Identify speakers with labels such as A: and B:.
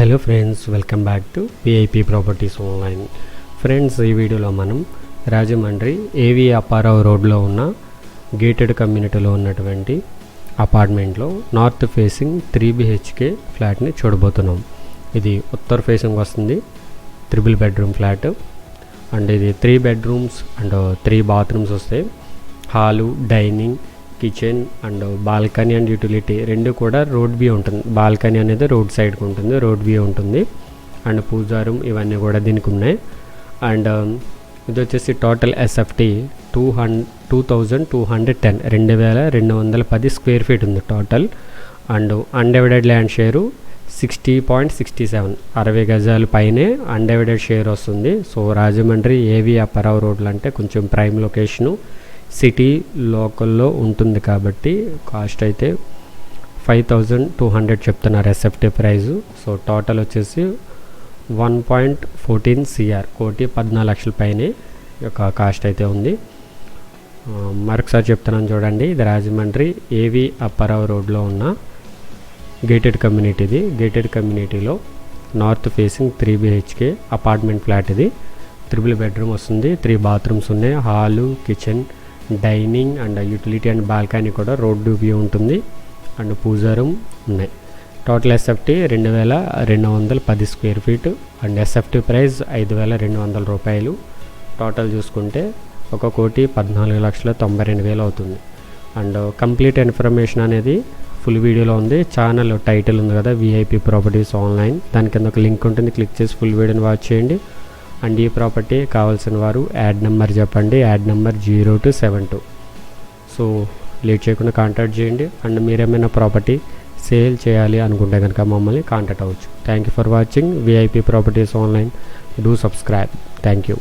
A: Hello friends welcome back to PIP properties online friends ఈ వీడియోలో మనం రాజమండ్రి ఏవి అప్పారావు రోడ్లో ఉన్న గేటెడ్ కమ్యూనిటీలో ఉన్నటువంటి అపార్ట్మెంట్లో నార్త్ ఫేసింగ్ త్రీ బిహెచ్కే ఫ్లాట్ని చూడబోతున్నాం. ఇది ఉత్తర్ ఫేసింగ్ వస్తుంది త్రిబుల్ బెడ్రూమ్ ఫ్లాట్ అండ్ ఇది three bedrooms and three bathrooms వస్తాయి. Hall dining kitchen and balcony and utility రెండు కూడా రోడ్ వ్యూ ఉంటుంది. బాల్కనీ అనేది రోడ్ సైడ్కి ఉంటుంది రోడ్ వ్యూ ఉంటుంది. అండ్ పూజారం ఇవన్నీ కూడా దీనికి ఉన్నాయి. అండ్ um, ఇది వచ్చేసి total SFT two hundred two thousand two hundred ten రెండు వేల రెండు వందల పది స్క్వేర్ ఫీట్ ఉంది total and undivided land share sixty point sixty seven అరవై గజాల పైనే అన్డివైడెడ్ షేర్ వస్తుంది. సో రాజమండ్రి ఏవి అప్పారావు రోడ్లు అంటే కొంచెం ప్రైమ్ లొకేషను సిటీ లోకల్లో ఉంటుంది కాబట్టి కాస్ట్ అయితే ఫైవ్ థౌజండ్ టూ హండ్రెడ్ చెప్తున్నారు ఎస్ఎఫ్టీ ప్రైజు. సో టోటల్ వచ్చేసి వన్ పాయింట్ ఫోర్టీన్ సిఆర్ కోటి పద్నాలుగు లక్షల పైనే యొక్క కాస్ట్ అయితే ఉంది. మరొకసారి చెప్తున్నాను చూడండి ఇది రాజమండ్రి ఏవి అప్పారావు రోడ్లో ఉన్న గేటెడ్ కమ్యూనిటీ ఇది గేటెడ్ కమ్యూనిటీలో north facing three BHK apartment flat ఇది. త్రిబుల్ బెడ్రూమ్ వస్తుంది త్రీ బాత్రూమ్స్ ఉన్నాయి hall kitchen dining and utility and balcony కూడా రోడ్డు వ్యూ ఉంటుంది. అండ్ పూజా రూమ్ ఉన్నాయి. టోటల్ ఎస్ఎఫ్టీ రెండు వేల రెండు వందల పది square feet and SFT price ఐదు వేల రెండు వందల రూపాయలు. టోటల్ చూసుకుంటే ఒక కోటి పద్నాలుగు లక్షల తొంభై రెండు వేలు అవుతుంది. అండ్ కంప్లీట్ ఇన్ఫర్మేషన్ అనేది ఫుల్ వీడియోలో ఉంది. ఛానల్ టైటిల్ ఉంది కదా విఐపి ప్రాపర్టీస్ ఆన్లైన్ దాని కింద ఒక లింక్ ఉంటుంది. క్లిక్ చేసి ఫుల్ వీడియోని వాచ్ చేయండి. అండ్ ఈ ప్రాపర్టీ కావాల్సిన వారు యాడ్ నెంబర్ చెప్పండి. Ad number zero two seven two. So late చేయకుండా కాంటాక్ట్ చేయండి. అండ్ మీరేమైనా ప్రాపర్టీ సేల్ చేయాలి అనుకుంటే కనుక మమ్మల్ని కాంటాక్ట్ అవ్వచ్చు. Thank you for watching VIP properties online do subscribe thank you